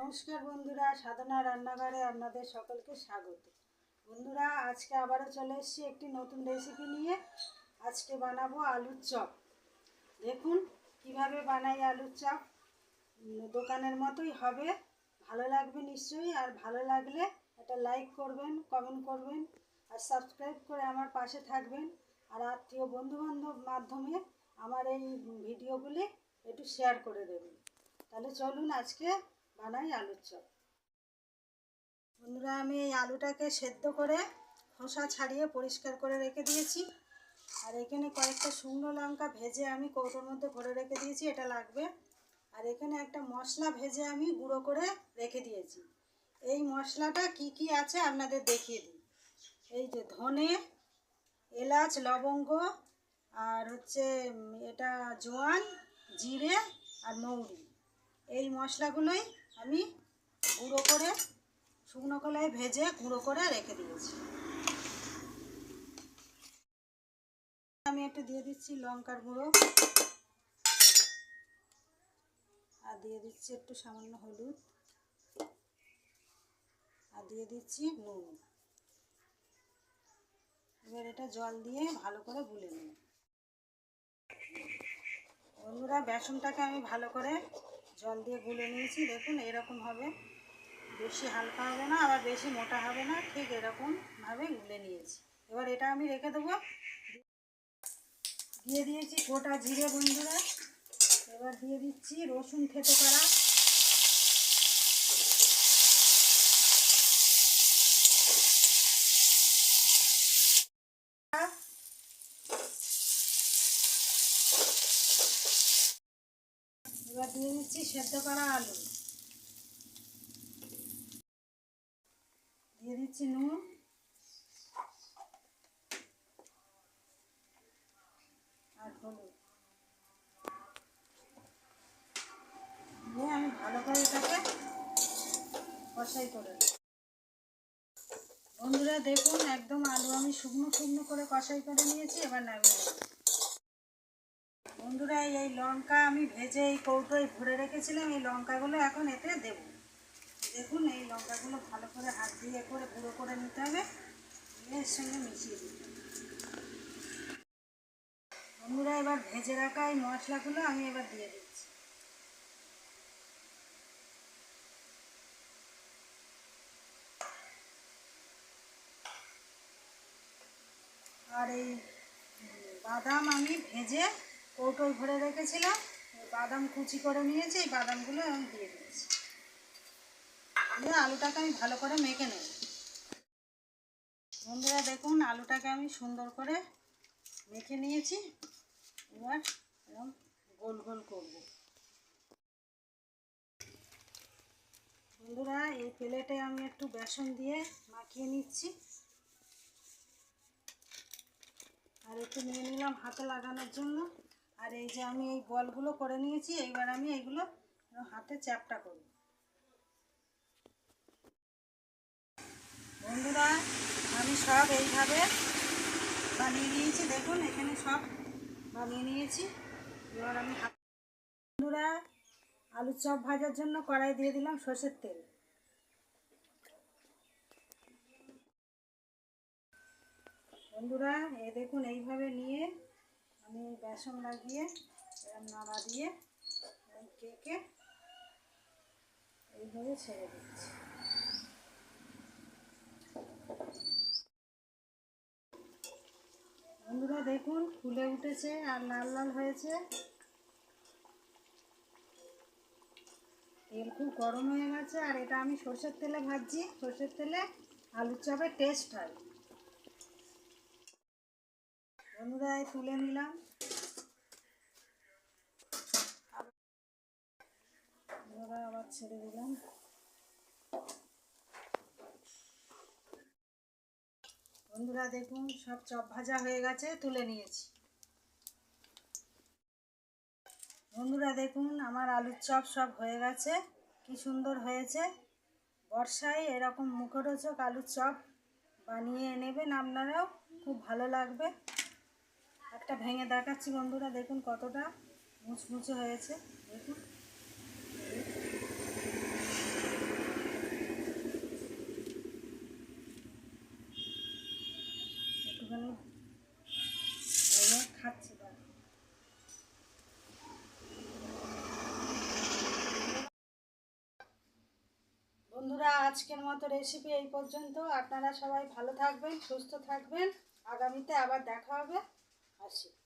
নমস্কার বন্ধুরা, সাধনা রান্নাঘরে আপনাদের সকলকে স্বাগত। বন্ধুরা, আজকে আবারও চলে এসেছি একটি নতুন রেসিপি নিয়ে। আজকে বানাবো আলুর চপ। দেখুন, কীভাবে বানাই আলুর চপ। দোকানের মতোই হবে। ভালো লাগবে নিশ্চয়ই, আর ভালো লাগলে একটা লাইক করবেন কমেন্ট করবেন, আর সাবস্ক্রাইব করে আমার পাশে থাকবেন। আর আত্মীয় বন্ধুবান্ধব মাধ্যমে আমার এই ভিডিওগুলি একটু শেয়ার করে দেবেন। তাহলে চলুন আজকে বানাই আলুর চপ। বন্ধুরা, আমি এই আলুটাকে সেদ্ধ করে খোসা ছাড়িয়ে পরিষ্কার করে রেখে দিয়েছি। আর এখানে কয়েকটা শুকনো লঙ্কা ভেজে আমি কৌটোর মধ্যে ভরে রেখে দিয়েছি, এটা লাগবে। আর এখানে একটা মশলা ভেজে আমি গুঁড়ো করে রেখে দিয়েছি। এই মশলাটা কি কি আছে আপনাদের দেখিয়ে দিই। এই যে ধনে, এলাচ, লবঙ্গ, আর হচ্ছে এটা জোয়ান, জিরে আর মৌরি। এই মশলাগুলোই আমি গুঁড়ো করে শুকনো কলায় ভেজে গুঁড়ো করে রেখে দিয়েছি। আমি একটু দিয়ে দিচ্ছি লঙ্কার গুঁড়ো। আর দিয়ে দিচ্ছি একটু সামান্য হলুদ। আর দিয়ে দিচ্ছি নুন। এবার এটা জল দিয়ে ভালো করে গুলে নেব বন্ধুরা, বেসনটাকে আমি ভালো করে জল দিয়ে গুলে নিয়েছি, দেখুন এরকম হবে। বেশি হালকা হবে না, আবার বেশি মোটা হবে না, ঠিক এরকমভাবে গুলে নিয়েছি। এবার এটা আমি রেখে দেবো। দিয়ে দিয়েছি গোটা জিরে বন্ধুরা এবার দিয়ে দিচ্ছি রসুন খেতে করা। এবার দিয়ে দিচ্ছি সেদ্ধ করা আলু। দিয়ে দিচ্ছি নুন। আর হলুদ। দিয়ে আমি ভালো করে এটাকে কষাই করে বন্ধুরা, দেখুন, একদম আলু আমি শুকনো শুকনো করে কষাই করে নিয়েছি, এবার নামিয়ে বন্ধুরা, এই লঙ্কা আমি ভেজে এই কৌটোয় ভরে রেখেছিলাম। এই লঙ্কাগুলো এখন এতে দেব। দেখুন, এই লঙ্কাগুলো ভালো করে হাত দিয়ে করে গুঁড়ো করে নিতে হবে। এর সঙ্গে মিশিয়ে দিতে বন্ধুরা, এবার ভেজে রাখা এই মশলাগুলো আমি এবার দিয়ে দিচ্ছি। আর এই বাদাম আমি ভেজে কৌটোয় ভরে রেখেছিলাম, বাদাম কুচি করে নিয়েছি, এই বাদামগুলো আমি দিয়ে দিয়েছি। দিয়ে আলুটাকে আমি ভালো করে মেখে নেব। বন্ধুরা, দেখুন, আলুটাকে আমি সুন্দর করে মেখে নিয়েছি। এবার এরকম গোল গোল করব। বন্ধুরা, এই প্লেটে আমি একটু বেসন দিয়ে মাখিয়ে নিচ্ছি। আর একটু নিয়ে নিলাম হাতে লাগানোর জন্য। আর এই যে আমি এই বলগুলো করে নিয়েছি, এইবার আমি এইগুলো হাতে চ্যাপটা করব। বন্ধুরা, আমি সব এইভাবে বানিয়ে নিয়েছি। দেখুন, এখানে সব বানিয়ে নিয়েছি। এবার আমি বন্ধুরা, আলুর চপ ভাজার জন্য কড়াই দিয়ে দিলাম সর্ষের তেল। বন্ধুরা এ দেখুন, এইভাবে নিয়ে বেসন লাগিয়ে এরম নাড়া দিয়ে কেকে এইভাবে ছেড়ে দিচ্ছি। বন্ধুরা দেখুন, ফুলে উঠেছে আর লাল লাল হয়েছে। তেল খুব গরম হয়ে গেছে, আর এটা আমি সর্ষের তেলে ভাজছি। সর্ষের তেলে আলুর চপের টেস্ট হয়। বন্ধুরা তুলে নিলাম। আবার ছেড়ে দিলাম। বন্ধুরা, দেখুন, সব চপ ভাজা হয়ে গেছে, তুলে নিয়েছি। বন্ধুরা, দেখুন, আমার আলুর চপ সব হয়ে গেছে। কি সুন্দর হয়েছে। বর্ষায় এরকম মুখরোচক আলুর চপ বানিয়ে নেবেন আপনারাও, খুব ভালো লাগবে। একটা ভেঙে দেখাচ্ছি বন্ধুরা, দেখুন কতটা মুচমুচে হয়েছে, দেখুন। একটুখানি খাচ্ছি বন্ধুরা, আজকের মতো রেসিপি এই পর্যন্ত। আপনারা সবাই ভালো থাকবেন, সুস্থ থাকবেন। আগামীতে আবার দেখা হবে। Así.